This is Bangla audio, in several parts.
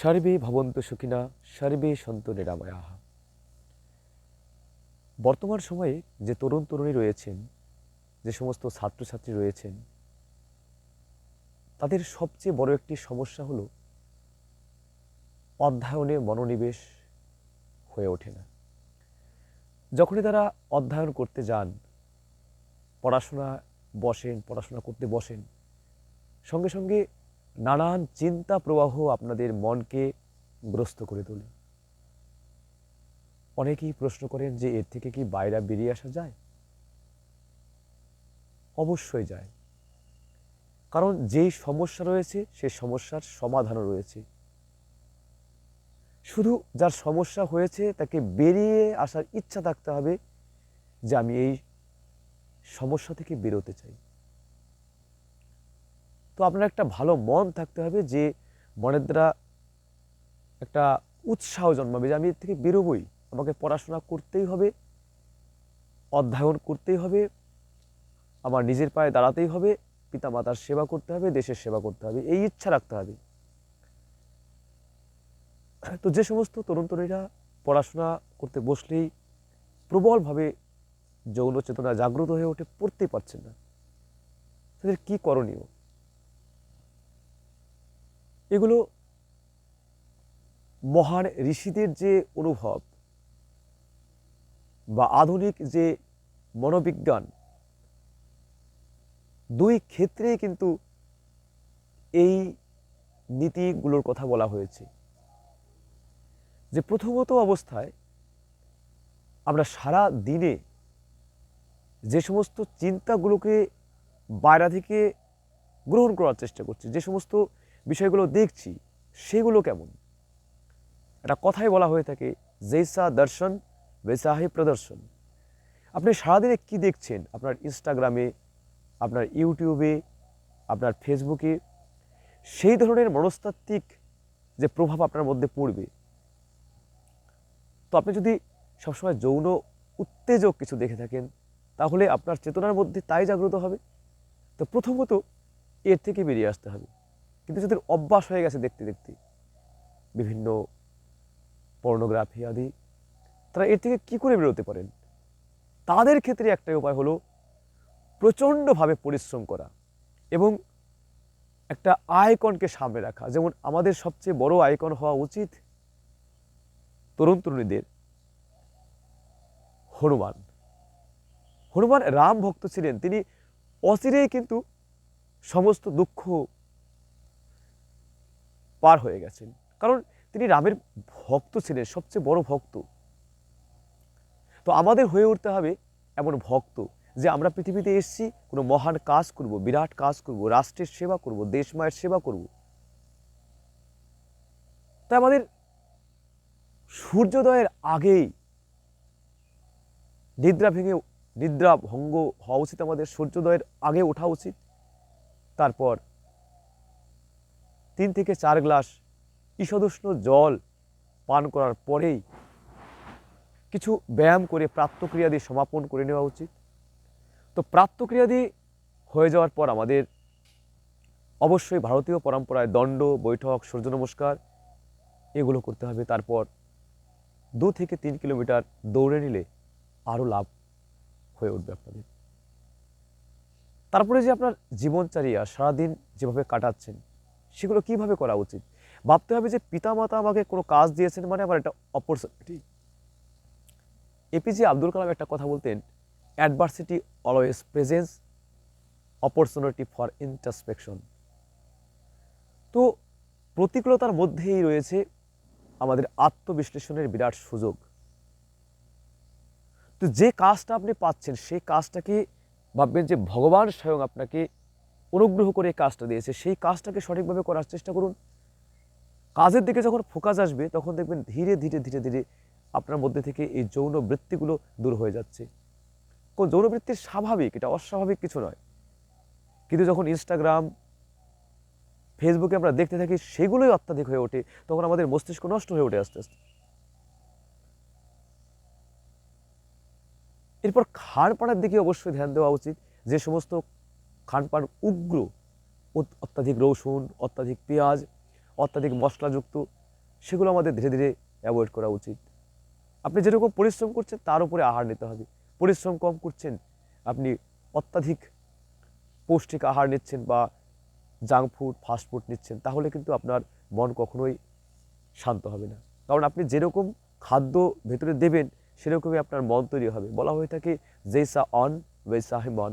সর্বে ভবন্ত সুখিনা, সর্বে সন্ত নিরাময়া। বর্তমান সময়ে যে তরুণ তরুণী রয়েছেন, যে সমস্ত ছাত্রছাত্রী রয়েছেন, তাদের সবচেয়ে বড় একটি সমস্যা হলো অধ্যয়নে মনোনিবেশ হয়ে ওঠে না। যখনই তারা অধ্যয়ন করতে যান, পড়াশোনা বসেন, পড়াশোনা করতে বসেন, সঙ্গে সঙ্গে নানান চিন্তা প্রবাহ আপনাদের মনকে গ্রস্ত করে তোলে। অনেকেই প্রশ্ন করেন যে এর থেকে কি বাইরে বেরিয়ে আসা যায়? অবশ্যই যায়। কারণ যেই সমস্যা রয়েছে সেই সমস্যার সমাধানও রয়েছে। শুধু যার সমস্যা হয়েছে, তাকে বেরিয়ে আসার ইচ্ছা থাকতে হবে যে আমি এই সমস্যা থেকে বেরোতে চাই। তো আপনার একটা ভালো মন থাকতে হবে যে মনের দ্বারা একটা উৎসাহ জন্মাবে যে আমি এর থেকে বেরোবই। আমাকে পড়াশোনা করতেই হবে, অধ্যয়ন করতেই হবে, আমার নিজের পায়ে দাঁড়াতেই হবে পিতা মাতার সেবা করতে হবে, দেশের সেবা করতে হবে, এই ইচ্ছা রাখতে হবে। তো যে সমস্ত তরুণ তরুণীরা পড়াশোনা করতে বসলেই প্রবলভাবে যৌন চেতনা জাগ্রত হয়ে ওঠে, পড়তেই পারছেন না। তাদের কী করণীয়? এগুলো মহান ঋষিদের যে অনুভব বা আধুনিক যে মনোবিজ্ঞান, দুই ক্ষেত্রেই কিন্তু এই নীতিগুলোর কথা বলা হয়েছে। যে প্রথমত অবস্থায় আমরা সারা দিনে যে সমস্ত চিন্তাগুলোকে বাইরে থেকে গ্রহণ করার চেষ্টা করছি, যে সমস্ত বিষয়গুলো দেখছি, সেগুলো কেমন? একটা কথাই বলা হয়ে থাকে জৈসা দর্শন, বৈসাহি প্রদর্শন। আপনি সারাদিনে কি দেখছেন? আপনার ইনস্টাগ্রামে, আপনার ইউটিউবে, আপনার ফেসবুকে? সেই ধরনের মনস্তাত্ত্বিক যে প্রভাব আপনার মধ্যে পড়বে। তো আপনি যদি সবসময় যৌন উত্তেজক কিছু দেখে থাকেন, তাহলে আপনার চেতনার মধ্যে তাই জাগ্রত হবে। তো প্রথমত এর থেকে বেরিয়ে আসতে হবে। কিন্তু যাদের অভ্যাস হয়ে গেছে দেখতে দেখতে। বিভিন্ন পর্নোগ্রাফি আদি। তারা এর থেকে কি করে বেরোতে পারেন? তাদের ক্ষেত্রে একটাই উপায় হলো প্রচণ্ডভাবে পরিশ্রম করা এবং একটা আইকনকে সামনে রাখা। যেমন আমাদের সবচেয়ে বড় আইকন হওয়া উচিত তরুণ তরুণীদের হনুমান। হনুমান রাম ভক্ত ছিলেন। তিনি অচিরেই কিন্তু সমস্ত দুঃখ পার হয়ে গেছেন। কারণ তিনি রামের ভক্ত ছিলেন, সবচেয়ে বড় ভক্ত। তো আমাদের হয়ে উঠতে হবে এমন ভক্ত যে আমরা পৃথিবীতে এসেছি, কোনো মহান কাজ করব, বিরাট কাজ করব, রাষ্ট্রের সেবা করব, দেশ মায়ের সেবা করব। তাই আমাদের সূর্যোদয়ের আগেই নিদ্রা ভেঙে, নিদ্রা ভঙ্গ হওয়া উচিত আমাদের, সূর্যোদয়ের আগে ওঠা উচিত। তারপর তিন থেকে চার গ্লাস ঈষদুষ্ণ জল পান করার পরেই কিছু ব্যায়াম করে প্রাত্যক্রিয়া দিয়ে সমাপন করে নেওয়া উচিত। তো প্রাত্যক্রিয়া দিয়ে হয়ে যাওয়ার পর আমাদের অবশ্যই ভারতীয় পরম্পরায় দণ্ড, বৈঠক সূর্য নমস্কার এগুলো করতে হবে। তারপর দু থেকে তিন কিলোমিটার দৌড়ে নিলে আরও লাভ হয়ে উঠবে আপনাদের। তারপরে যে আপনার জীবনচারিয়া, সারাদিন যেভাবে কাটাচ্ছেন সেগুলো কীভাবে করা উচিত? ভাবতে হবে যে পিতামাতা আমাকে কোনো কাজ দিয়েছেন মানে আমার একটা অপরচুনিটি এপিজে আব্দুল কালাম একটা কথা বলতেন adversity always presents opportunity for introspection তো প্রতিকূলতার মধ্যেই রয়েছে আমাদের আত্মবিশ্লেষণের বিরাট সুযোগ। তো যে কাজটা আপনি পাচ্ছেন, সেই কাজটাকে ভাববেন যে ভগবান স্বয়ং আপনাকে অনুগ্রহ করে কাজটা দিয়েছে সেই কাজটাকে সঠিকভাবে করার চেষ্টা করুন। কাজের দিকে যখন ফোকাস আসবে, তখন দেখবেন ধীরে ধীরে ধীরে ধীরে আপনার মধ্যে থেকে এই যৌন বৃত্তিগুলো দূর হয়ে যাচ্ছে। কোন যৌন বৃত্তির স্বাভাবিক, এটা অস্বাভাবিক কিছু নয়। কিন্তু যখন ইনস্টাগ্রাম ফেসবুকে আমরা দেখতে থাকি, সেগুলোই অত্যাধিক হয়ে ওঠে, তখন আমাদের মস্তিষ্ক নষ্ট হয়ে ওঠে আস্তে আস্তে। এরপর খাড় পাড়ার দিকে অবশ্যই ধ্যান দেওয়া উচিত। যে সমস্ত খানপান উগ্র অত্যাধিক রসুন, অত্যাধিক পেঁয়াজ, অত্যাধিক মশলাযুক্ত, সেগুলো আমাদের ধীরে ধীরে অ্যাভয়েড করা উচিত। আপনি যেরকম পরিশ্রম করছেন, তার উপরে আহার নিতে হবে। পরিশ্রম কম করছেন, আপনি অত্যাধিক পৌষ্টিক আহার নিচ্ছেন বা জাঙ্ক ফুড ফাস্ট ফুড নিচ্ছেন, তাহলে কিন্তু আপনার মন কখনোই শান্ত হবে না। কারণ আপনি যেরকম খাদ্য ভেতরে দেবেন, সেরকমই আপনার মন তৈরি হবে। বলা হয়ে থাকে জেসা অন ওয়েসা হে মন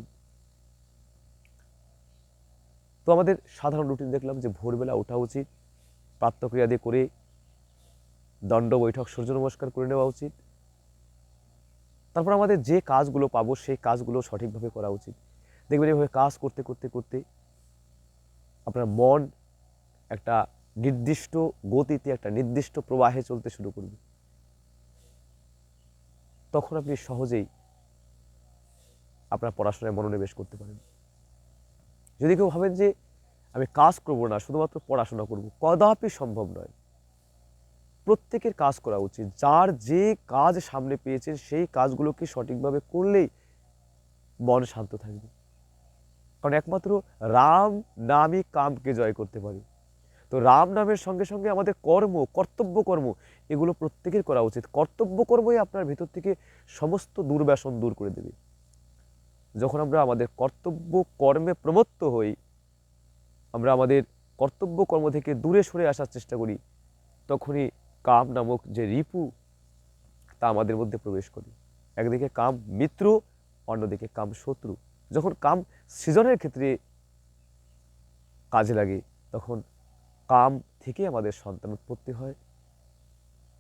তো আমাদের সাধারণ রুটিন দেখলাম যে ভোরবেলা ওঠা উচিত, প্রাত্যক্রিয়া দিয়ে করে দণ্ড বৈঠক, সূর্য নমস্কার করে নেওয়া উচিত। তারপর আমাদের যে কাজগুলো পাবো, সেই কাজগুলো সঠিকভাবে করা উচিত। দেখবেন এভাবে কাজ করতে করতে করতে আপনার মন একটা নির্দিষ্ট গতিতে, একটা নির্দিষ্ট প্রবাহে চলতে শুরু করবে। তখন আপনি সহজেই আপনার পড়াশোনায় মনোনিবেশ করতে পারেন। যদি কেউ ভাবেন যে আমি কাজ করব না, শুধুমাত্র পড়াশোনা করব, কদাপি সম্ভব নয়। প্রত্যেকের কাজ করা উচিত। যার যে কাজ সামনে পেয়েছেন, সেই কাজগুলোকে সঠিকভাবে করলেই মন শান্ত থাকবে। কারণ একমাত্র রাম নামই কামকে জয় করতে পারে। তো রাম নামের সঙ্গে সঙ্গে আমাদের কর্ম, কর্তব্য কর্ম, এগুলো প্রত্যেকের করা উচিত। কর্তব্য কর্মই আপনার ভেতর থেকে সমস্ত দুর্ব্যাসন দূর করে দেবে। যখন আমরা আমাদের কর্তব্য কর্মে প্রমত্ত হই, আমরা আমাদের কর্তব্য কর্ম থেকে দূরে সরে আসার চেষ্টা করি, তখনই কাম নামক যে রিপু, তা আমাদের মধ্যে প্রবেশ করি। একদিকে কাম মিত্র, অন্যদিকে কাম শত্রু। যখন কাম সৃজনের ক্ষেত্রে কাজে লাগে, তখন কাম থেকে আমাদের সন্তান উৎপত্তি হয়।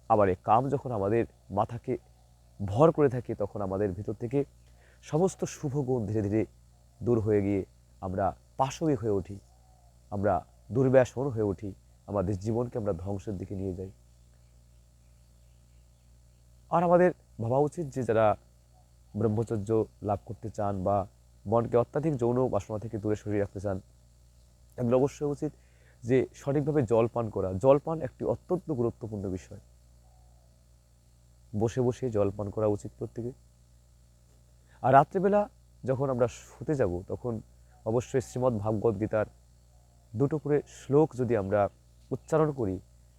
আবার এই কাম যখন আমাদের মাথাকে ভর করে থাকে, তখন আমাদের ভিতর থেকে সমস্ত শুভ গুণ ধীরে ধীরে দূর হয়ে গিয়ে আমরা পাশবিক হয়ে উঠি। আমরা দুর্ব্যাসন হয়ে উঠি। আমাদের জীবনকে আমরা ধ্বংসের দিকে নিয়ে যাই। আর আমাদের ভাবা উচিত যে যারা ব্রহ্মচর্য লাভ করতে চান বা মনকে অত্যাধিক যৌন বাসনা থেকে দূরে সরিয়ে রাখতে চান, তাদের অবশ্যই উচিত যে সঠিকভাবে জল পান করা। জল পান একটি অত্যন্ত গুরুত্বপূর্ণ বিষয়। বসে বসে জল পান করা উচিত প্রত্যেকে। আর রাত্রেবেলা যখন আমরা শুতে যাব, তখন অবশ্যই শ্রীমদ্ ভাগবত গীতার দুটো করে শ্লোক যদি আমরা উচ্চারণ করি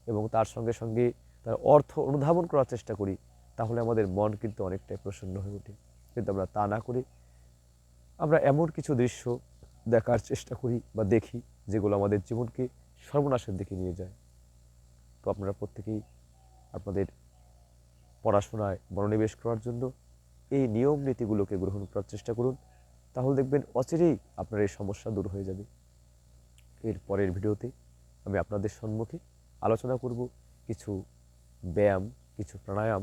এবং তার সঙ্গে সঙ্গে তার অর্থ অনুধাবন করার চেষ্টা করি, তাহলে আমাদের মন কিন্তু অনেকটাই প্রসন্ন হয়ে ওঠে। কিন্তু আমরা তা না করে আমরা এমন কিছু দৃশ্য দেখার চেষ্টা করি বা দেখি, যেগুলো আমাদের জীবনকে সর্বনাশের দিকে নিয়ে যায়। তো আপনারা প্রত্যেকেই আপনাদের পড়াশোনায় মনোনিবেশ করার জন্য এই নিয়ম নীতিগুলোকে গ্রহণ করার চেষ্টা করুন, তাহলে দেখবেন অচিরেই আপনার এই সমস্যা দূর হয়ে যাবে। এর পরের ভিডিওতে আমি আপনাদের সম্মুখে আলোচনা করব কিছু ব্যায়াম, কিছু প্রাণায়াম,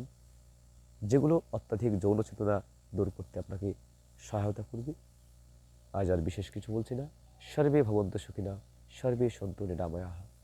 যেগুলো অত্যাধিক যৌন চেতনা দূর করতে আপনাকে সহায়তা করবে। আজ আর বিশেষ কিছু বলছি না। সর্বে ভবন্ত সুখিনা, সর্বে সন্তু নিরাময়া।